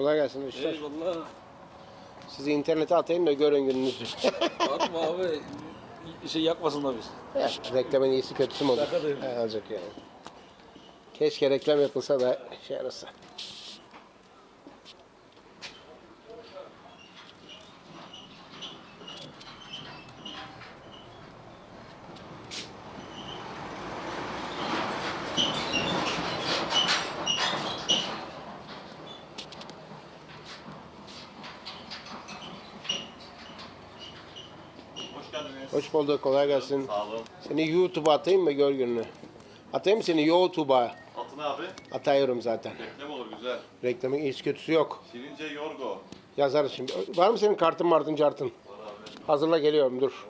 Kolay gelsin usta. Eyvallah. Sizi internete atayım da görün gününüzü. Atma abi. Şey yakmasınlar biz. Evet, reklamın iyisi kötüsü mü olur? Şaka değil. He, olacak yani. Keşke reklam yapılsa da şey arası. Hoş bulduk, kolay gelsin. Sağ olun. Seni YouTube'a atayım mı gör gününü? Atayım mı seni YouTube'a? Atın abi. Atıyorum zaten. Reklam olur güzel. Reklamın iyisi kötüsü yok. Şirince Yorgo. Yazarız şimdi. Var mı senin kartın martın cartın? Var abi. Hazırla geliyorum dur.